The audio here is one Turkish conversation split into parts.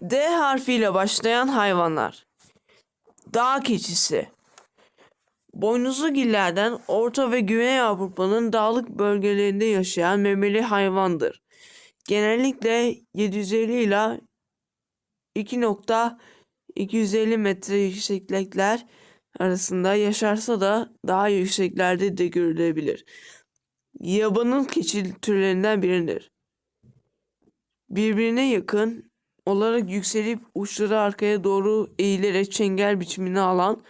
D harfiyle başlayan hayvanlar. Dağ keçisi. Boynuzlugillerden Orta ve Güney Avrupa'nın dağlık bölgelerinde yaşayan memeli hayvandır. Genellikle 750 ila 2.250 metre yükseklikler arasında yaşarsa da daha yükseklerde de görülebilir. Yabanıl keçi türlerinden biridir. Birbirine yakın olarak yükselip uçları arkaya doğru eğilerek çengel biçimini alan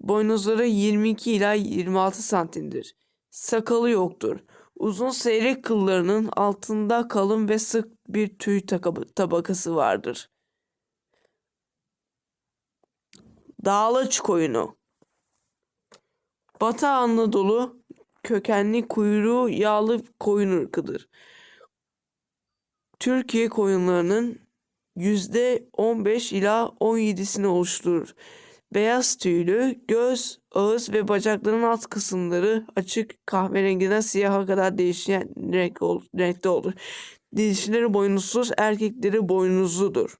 boynuzları 22 ila 26 santimdir. Sakalı yoktur. Uzun seyrek kıllarının altında kalın ve sık bir tüy tabakası vardır. Dağlaç koyunu Batı Anadolu kökenli kuyruğu yağlı koyun ırkıdır. Türkiye koyunlarının %15 ila 17'sini oluşturur. Beyaz tüylü, göz, ağız ve bacakların alt kısımları açık kahverengiden siyaha kadar değişen renk ol- renkte olur. Dişileri boynuzsuz, erkekleri boynuzludur.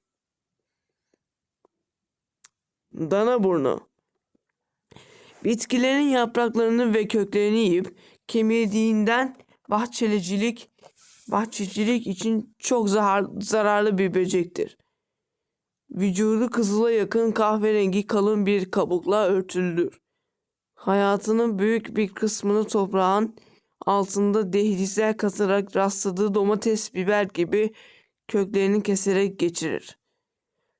Dana burnu Bitkilerin yapraklarını ve köklerini yiyip kemirdiğinden bahçelicilik bahçecilik için çok zar- zararlı bir böcektir. Vücudu kızıla yakın kahverengi kalın bir kabukla örtülüdür. Hayatının büyük bir kısmını toprağın altında dehlizler katarak rastladığı domates, biber gibi köklerini keserek geçirir.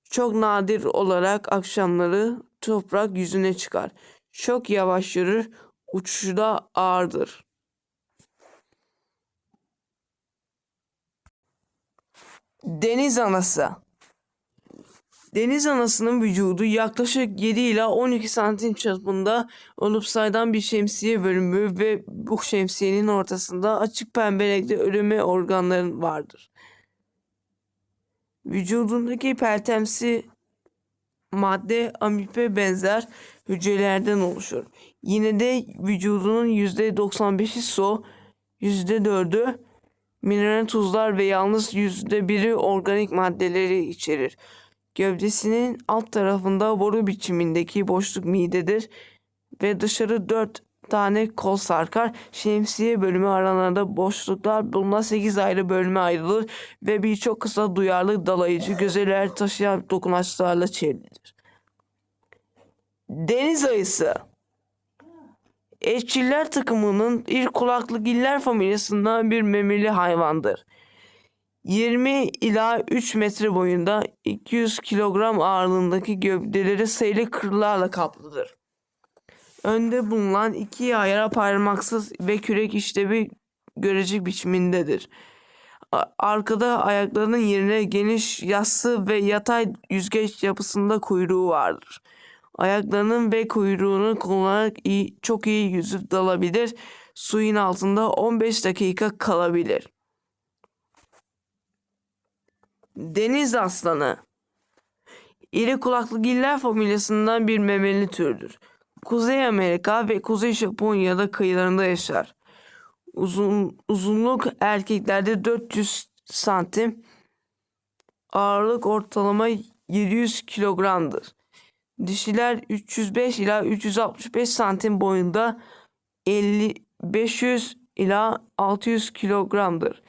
Çok nadir olarak akşamları toprak yüzüne çıkar. Çok yavaş yürür, uçuşu da ağırdır. Deniz anası Deniz anasının vücudu yaklaşık 7 ila 12 santim çapında olup saydam bir şemsiye bölümü ve bu şemsiyenin ortasında açık pembe renkli örülme organların vardır. Vücudundaki pertemsi madde amibe benzer hücrelerden oluşur. Yine de vücudunun %95'i su, %4'ü mineral tuzlar ve yalnız %1'i organik maddeleri içerir. Gövdesinin alt tarafında boru biçimindeki boşluk midedir ve dışarı dört tane kol sarkar. Şemsiye bölümü aralarında boşluklar bulunan 8 ayrı bölüme ayrılır ve birçok kısa duyarlı dalayıcı gözeler taşıyan dokunaçlarla çevrilidir. Deniz ayısı Eşçiller takımının ilk kulaklıgiller familyasından bir memeli hayvandır. 20 ila 3 metre boyunda 200 kilogram ağırlığındaki gövdeleri sayılı kırlarla kaplıdır. Önde bulunan iki ayağı parmaksız ve kürek işlevi görecek biçimindedir. Arkada ayaklarının yerine geniş yassı ve yatay yüzgeç yapısında kuyruğu vardır. Ayaklarının ve kuyruğunu kullanarak iyi, çok iyi yüzüp dalabilir. Suyun altında 15 dakika kalabilir. Deniz aslanı İri kulaklıgiller familyasından bir memeli türdür. Kuzey Amerika ve Kuzey Japonya'da kıyılarında yaşar. Uzun, uzunluk erkeklerde 400 santim, ağırlık ortalama 700 kilogramdır. Dişiler 305 ila 365 santim boyunda 50 500 ila 600 kilogramdır.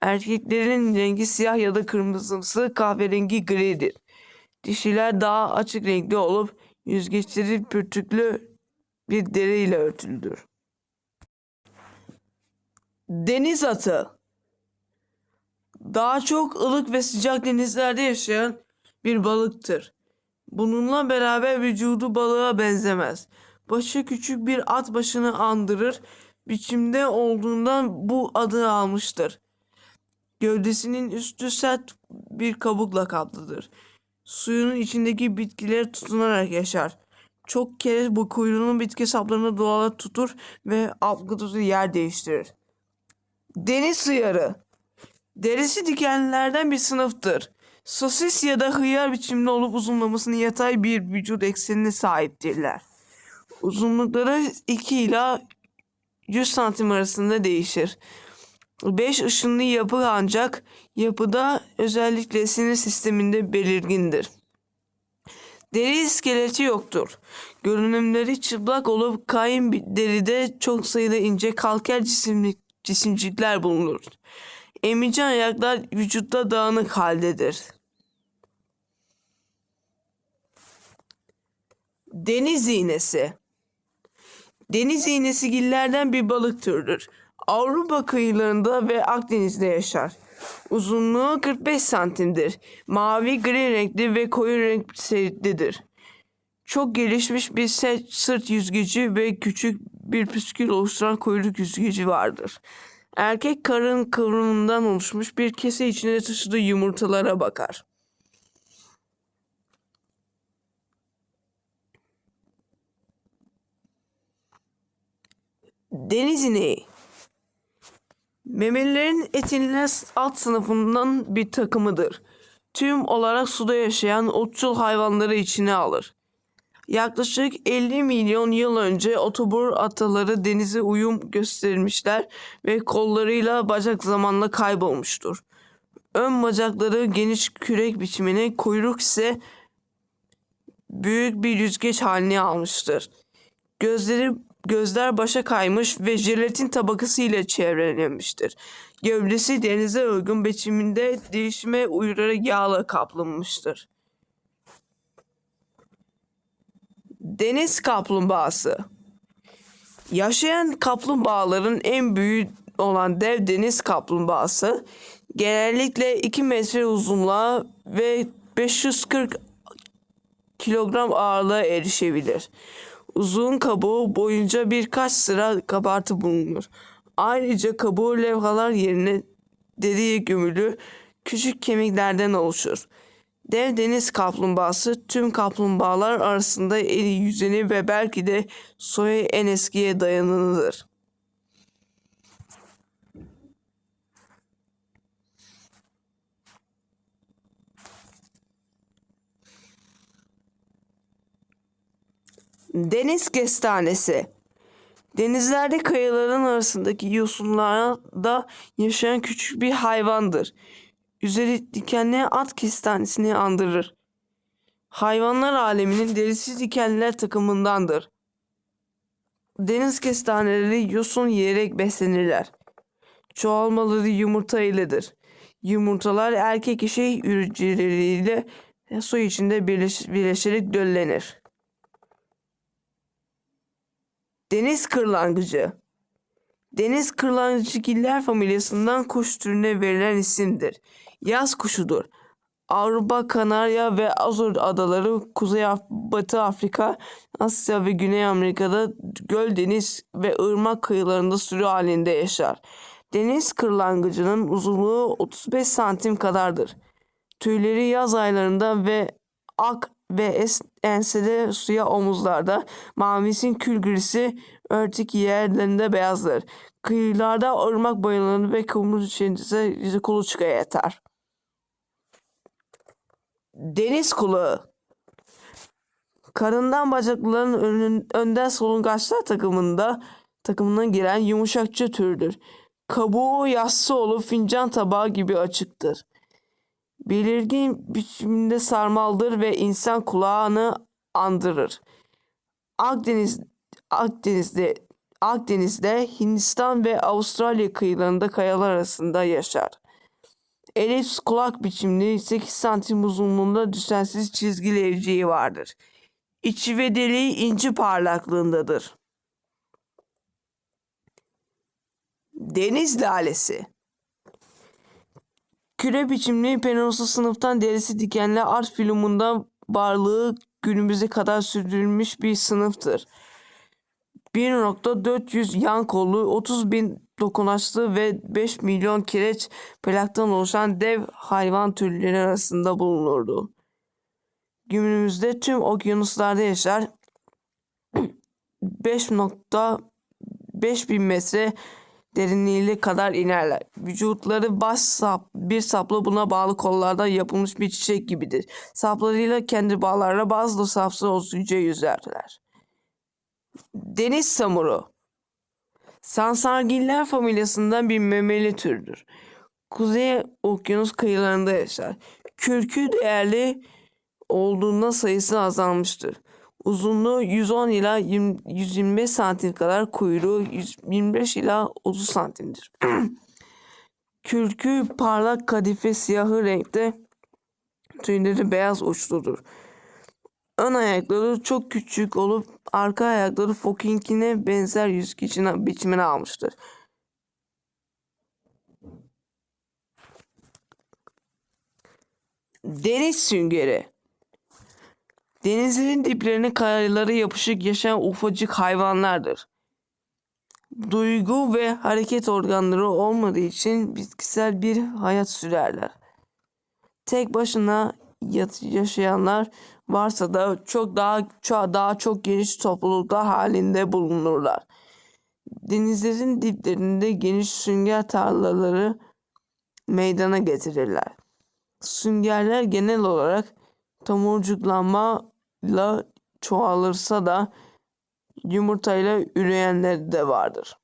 Erkeklerin rengi siyah ya da kırmızımsı kahverengi gridir. Dişiler daha açık renkli olup yüzgeçleri pürtüklü bir deriyle örtülüdür. Deniz atı Daha çok ılık ve sıcak denizlerde yaşayan bir balıktır. Bununla beraber vücudu balığa benzemez. Başı küçük bir at başını andırır. Biçimde olduğundan bu adı almıştır. Gövdesinin üstü sert bir kabukla kaplıdır. Suyun içindeki bitkileri tutunarak yaşar. Çok kere bu kuyruğunun bitki saplarını doğala tutur ve abgıdığı yer değiştirir. Deniz sıyarı Derisi dikenlilerden bir sınıftır. Sosis ya da hıyar biçimli olup uzunlamasını yatay bir vücut eksenine sahiptirler. Uzunlukları 2 ila 100 santim arasında değişir. Beş ışınlı yapı ancak yapıda özellikle sinir sisteminde belirgindir. Deri iskeleti yoktur. Görünümleri çıplak olup kayın deride çok sayıda ince kalker cisimlik, cisimcikler bulunur. Emici ayaklar vücutta dağınık haldedir. Deniz iğnesi Deniz iğnesi gillerden bir balık türüdür. Avrupa kıyılarında ve Akdeniz'de yaşar. Uzunluğu 45 santimdir. Mavi gri renkli ve koyu renk seyitlidir. Çok gelişmiş bir sırt yüzgeci ve küçük bir püskül oluşturan kuyruk yüzgeci vardır. Erkek karın kıvrımından oluşmuş bir kese içinde taşıdığı yumurtalara bakar. Deniz ineği Memelilerin etinin alt sınıfından bir takımıdır. Tüm olarak suda yaşayan otçul hayvanları içine alır. Yaklaşık 50 milyon yıl önce otobur ataları denize uyum göstermişler ve kollarıyla bacak zamanla kaybolmuştur. Ön bacakları geniş kürek biçimine, kuyruk ise büyük bir yüzgeç halini almıştır. Gözleri gözler başa kaymış ve jelatin tabakası ile çevrelenmiştir. Gövdesi denize uygun biçiminde değişime uğrayarak yağla kaplanmıştır. Deniz kaplumbağası Yaşayan kaplumbağaların en büyüğü olan dev deniz kaplumbağası genellikle 2 metre uzunluğa ve 540 kilogram ağırlığa erişebilir. Uzun kabuğu boyunca birkaç sıra kabartı bulunur. Ayrıca kabuğu levhalar yerine deriye gömülü küçük kemiklerden oluşur. Dev deniz kaplumbağası tüm kaplumbağalar arasında en iyi yüzeni ve belki de soyu en eskiye dayananıdır. Deniz kestanesi. Denizlerde kayaların arasındaki yosunlarda yaşayan küçük bir hayvandır. Üzeri dikenli at kestanesini andırır. Hayvanlar aleminin derisiz dikenliler takımındandır. Deniz kestaneleri yosun yiyerek beslenirler. Çoğalmaları yumurta iledir. Yumurtalar erkek eşeği ürücüleriyle su içinde birleş, birleşerek döllenir. Deniz kırlangıcı Deniz kırlangıcıgiller familyasından kuş türüne verilen isimdir. Yaz kuşudur. Avrupa, Kanarya ve Azor adaları, Kuzey Af- Batı Afrika, Asya ve Güney Amerika'da göl, deniz ve ırmak kıyılarında sürü halinde yaşar. Deniz kırlangıcının uzunluğu 35 santim kadardır. Tüyleri yaz aylarında ve ak ve es, ensede suya omuzlarda, mavisin kül grisi örtük yerlerinde beyazdır. Kıyılarda ırmak bayırlarında ve kumru içerisinde yüzü kuluçkaya yatar. Deniz kulağı Karından bacaklıların önün, önden solungaçlar takımında takımına giren yumuşakça türdür. Kabuğu yassı olup fincan tabağı gibi açıktır. Belirgin biçimde sarmaldır ve insan kulağını andırır. Akdeniz Akdeniz'de Akdeniz'de Hindistan ve Avustralya kıyılarında kayalar arasında yaşar. Elips kulak biçimli 8 santim uzunluğunda düzensiz çizgili evciği vardır. İçi ve deliği inci parlaklığındadır. Deniz lalesi Küre biçimli penosu sınıftan derisi dikenli art filumundan varlığı günümüze kadar sürdürülmüş bir sınıftır. 1.400 yan kollu, 30 bin dokunaçlı ve 5 milyon kireç plaktan oluşan dev hayvan türleri arasında bulunurdu. Günümüzde tüm okyanuslarda yaşar. 5.5 bin metre derinliğine kadar inerler. Vücutları baş sap, bir sapla buna bağlı kollardan yapılmış bir çiçek gibidir. Saplarıyla kendi bağlarla bazı sapsız olsunca yüzerler. Deniz samuru Sansargiller familyasından bir memeli türdür. Kuzey okyanus kıyılarında yaşar. Kürkü değerli olduğundan sayısı azalmıştır. Uzunluğu 110 ila 20 125 santim kadar, kuyruğu 125 ila 30 santimdir. Kürkü parlak kadife siyahı renkte, tüyleri beyaz uçludur. Ön ayakları çok küçük olup arka ayakları fokinkine benzer yüzgeçin biçimini almıştır. Deniz süngeri Denizlerin diplerine kayalara yapışık yaşayan ufacık hayvanlardır. Duygu ve hareket organları olmadığı için bitkisel bir hayat sürerler. Tek başına yaşayanlar varsa da çok daha çok daha çok geniş topluluklar halinde bulunurlar. Denizlerin diplerinde geniş sünger tarlaları meydana getirirler. Süngerler genel olarak tomurcuklanmayla çoğalırsa da yumurtayla üreyenler de vardır.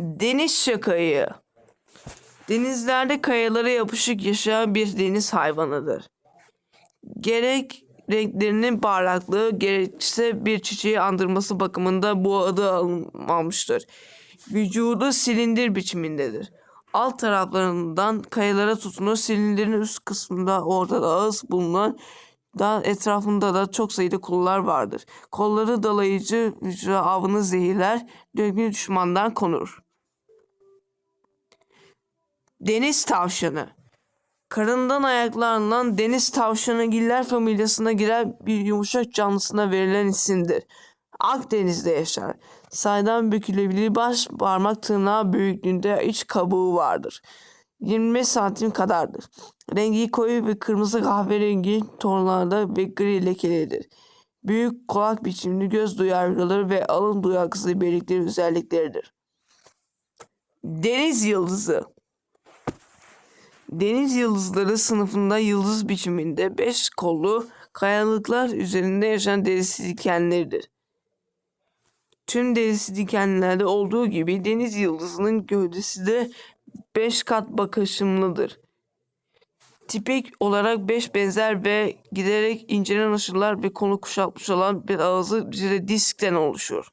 Deniz şakayı. Denizlerde kayalara yapışık yaşayan bir deniz hayvanıdır. Gerek renklerinin parlaklığı gerekse bir çiçeği andırması bakımında bu adı alınmamıştır. Vücudu silindir biçimindedir. Alt taraflarından kayalara tutunur. Silindirin üst kısmında ortada ağız bulunan da etrafında da çok sayıda kollar vardır. Kolları dalayıcı hücre avını zehirler, döngü düşmandan konur. Deniz tavşanı. Karından ayaklarından deniz tavşanı giller familyasına giren bir yumuşak canlısına verilen isimdir. Akdeniz'de yaşar. Saydam bükülebilir baş parmak tırnağı büyüklüğünde iç kabuğu vardır. 25 santim kadardır. Rengi koyu ve kırmızı kahverengi tonlarda ve gri lekelidir. Büyük kulak biçimli göz duyarlılığı ve alın duyargısı belirtili özellikleridir. Deniz yıldızı Deniz yıldızları sınıfında yıldız biçiminde beş kollu kayalıklar üzerinde yaşayan derisi dikenleridir. Tüm derisi dikenlerde olduğu gibi deniz yıldızının gövdesi de beş kat bakışımlıdır. Tipik olarak beş benzer ve giderek incelen ışılar ve konu kuşatmış olan bir ağzı bir diskten oluşur.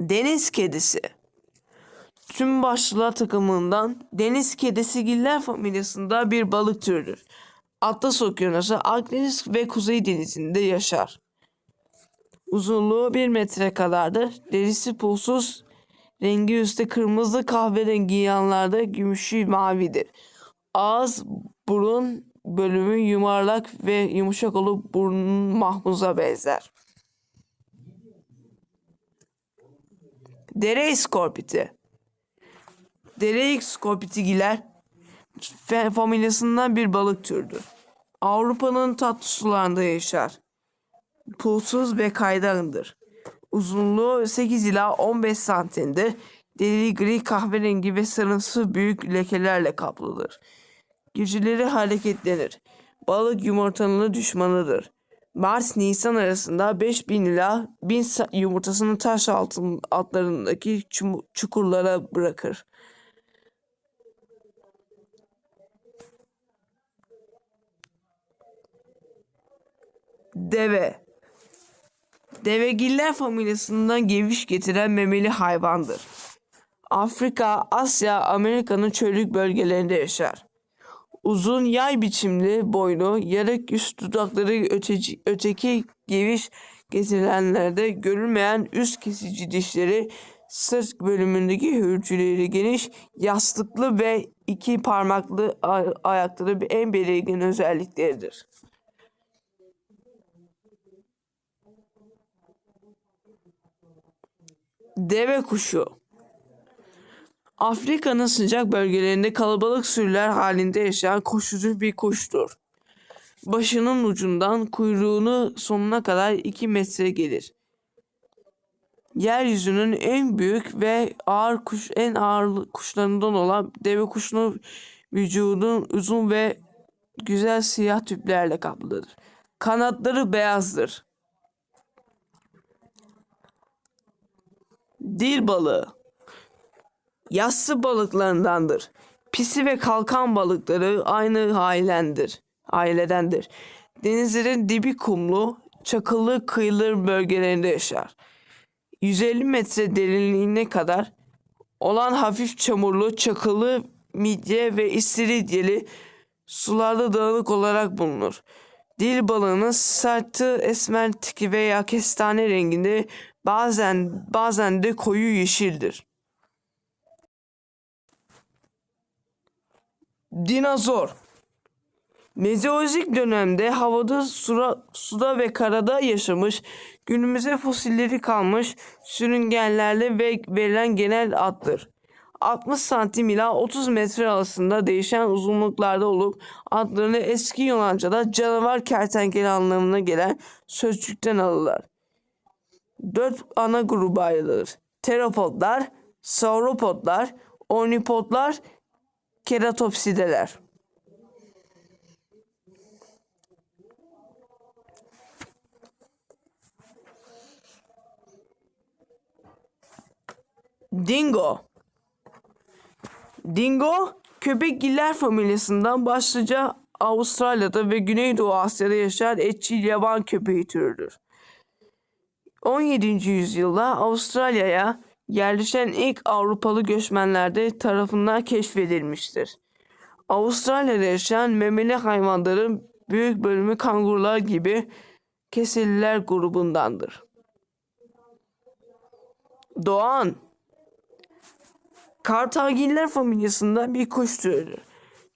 Deniz kedisi Tüm başlılar takımından deniz kedesigiller familyasında bir balık türüdür. Atlas Okyanusu, Akdeniz ve Kuzey Denizi'nde yaşar. Uzunluğu 1 metre kadardır. Derisi pulsuz, rengi üstte kırmızı kahverengi yanlarda gümüşü mavidir. Ağız, burun bölümü yuvarlak ve yumuşak olup burnun mahmuza benzer. Dere iskorpiti Dere iskorpitigiler fe- familyasından bir balık türüdür. Avrupa'nın tatlı sularında yaşar. Pulsuz ve kaygandır. Uzunluğu 8 ila 15 santimdir. Deri gri kahverengi ve sarımsı büyük lekelerle kaplıdır. Geceleri hareketlenir. Balık yumurtanın düşmanıdır. Mart-Nisan arasında 5000 ila 1000 sa- yumurtasını taş altın altlarındaki çukurlara bırakır. Deve. Devegiller familyasından geviş getiren memeli hayvandır. Afrika, Asya, Amerika'nın çöllük bölgelerinde yaşar. Uzun yay biçimli boynu, yarık üst dudakları öteci, öteki geviş getirilenlerde görülmeyen üst kesici dişleri, sırt bölümündeki hürcüleri geniş, yastıklı ve iki parmaklı ay- ayakları en belirgin özellikleridir. Deve kuşu. Afrika'nın sıcak bölgelerinde kalabalık sürüler halinde yaşayan koşucu bir kuştur. Başının ucundan kuyruğunu sonuna kadar 2 metre gelir. yeryüzünün en büyük ve ağır kuş en ağır kuşlarından olan deve kuşunun vücudun uzun ve güzel siyah tüplerle kaplıdır. Kanatları beyazdır. Dil balığı yassı balıklarındandır. Pisi ve kalkan balıkları aynı ailendir, ailedendir. Denizlerin dibi kumlu, çakıllı kıyılı bölgelerinde yaşar. 150 metre derinliğine kadar olan hafif çamurlu, çakıllı, midye ve istiridyeli sularda dağınık olarak bulunur. Dil balığının sırtı esmer tiki veya kestane renginde bazen bazen de koyu yeşildir. Dinozor Mezozoik dönemde havada, sura, suda ve karada yaşamış, günümüze fosilleri kalmış sürüngenlerle ve verilen genel addır. 60 santim ila 30 metre arasında değişen uzunluklarda olup adlarını eski Yunanca'da canavar kertenkele anlamına gelen sözcükten alırlar. Dört ana gruba ayrılır. Teropodlar, sauropodlar, ornipodlar, keratopsideler. Dingo Dingo, köpekgiller familyasından başlıca Avustralya'da ve Güneydoğu Asya'da yaşayan etçil yaban köpeği türüdür. 17. yüzyılda Avustralya'ya yerleşen ilk Avrupalı göçmenlerde tarafından keşfedilmiştir. Avustralya'da yaşayan memeli hayvanların büyük bölümü kangurular gibi keseliler grubundandır. Doğan Kartagiller familyasından bir kuş türüdür.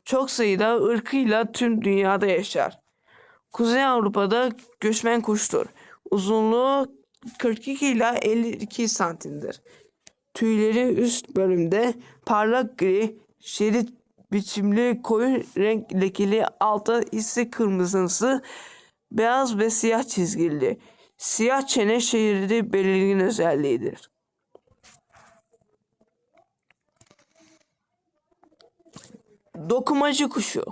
Çok sayıda ırkıyla tüm dünyada yaşar. Kuzey Avrupa'da göçmen kuştur. Uzunluğu 42 ila 52 santimdir. Tüyleri üst bölümde parlak gri, şerit biçimli koyu renk lekeli, altta ise kırmızımsı, beyaz ve siyah çizgili. Siyah çene şeridi belirgin özelliğidir. Dokumacı kuşu.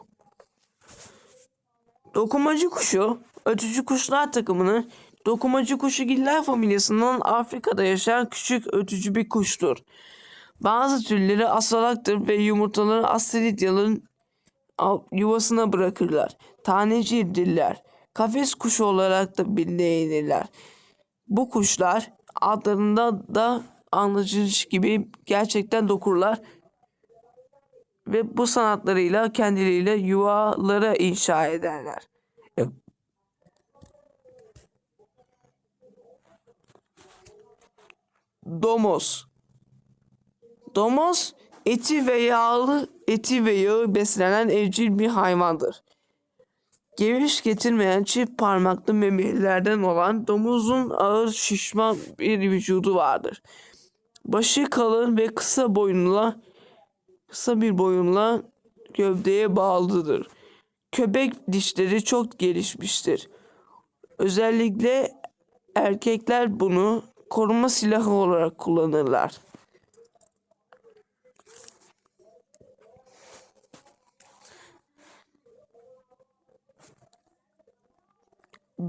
Dokumacı kuşu, ötücü kuşlar takımının dokumacı kuşugiller familyasından Afrika'da yaşayan küçük ötücü bir kuştur. Bazı türleri asalaktır ve yumurtaları asteridyaların yuvasına bırakırlar. Taneciydirler. Kafes kuşu olarak da bilinirler. Bu kuşlar adlarında da anlaşılış gibi gerçekten dokurlar ve bu sanatlarıyla kendileriyle yuvaları inşa ederler. Domuz Domuz eti ve yağlı eti ve yağı beslenen evcil bir hayvandır. Geviş getirmeyen çift parmaklı memelilerden olan domuzun ağır şişman bir vücudu vardır. Başı kalın ve kısa boyunla kısa bir boyunla gövdeye bağlıdır. Köpek dişleri çok gelişmiştir. Özellikle erkekler bunu koruma silahı olarak kullanırlar.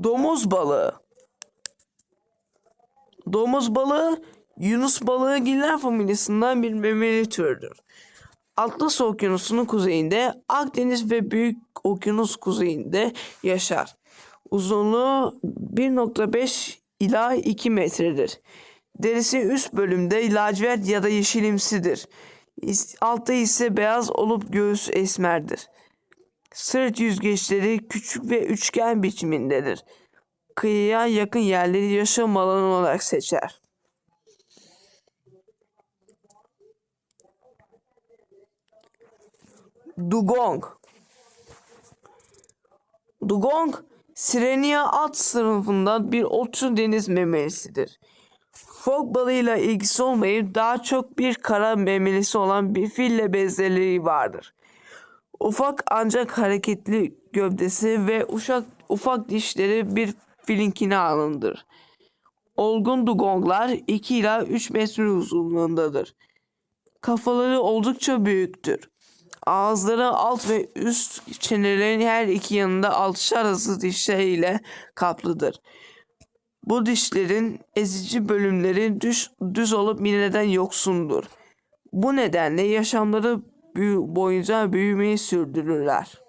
Domuz balığı. Domuz balığı Yunus balığı giller familyasından bir memeli türdür. Atlas Okyanusu'nun kuzeyinde, Akdeniz ve Büyük Okyanus kuzeyinde yaşar. Uzunluğu 1.5 ila 2 metredir. Derisi üst bölümde lacivert ya da yeşilimsidir. Altta ise beyaz olup göğüs esmerdir. Sırt yüzgeçleri küçük ve üçgen biçimindedir. Kıyıya yakın yerleri yaşam alanı olarak seçer. Dugong Dugong, Sirenia at sınıfından bir otçul deniz memelisidir. Fok balığıyla ilgisi olmayıp daha çok bir kara memelisi olan bir fille benzerliği vardır. Ufak ancak hareketli gövdesi ve uşak, ufak dişleri bir filinkine alındır. Olgun dugonglar 2 ila 3 metre uzunluğundadır. Kafaları oldukça büyüktür. Ağızları alt ve üst çenelerin her iki yanında altışar arası dişler ile kaplıdır. Bu dişlerin ezici bölümleri düz, düz olup mineden yoksundur. Bu nedenle yaşamları boyunca büyümeyi sürdürürler.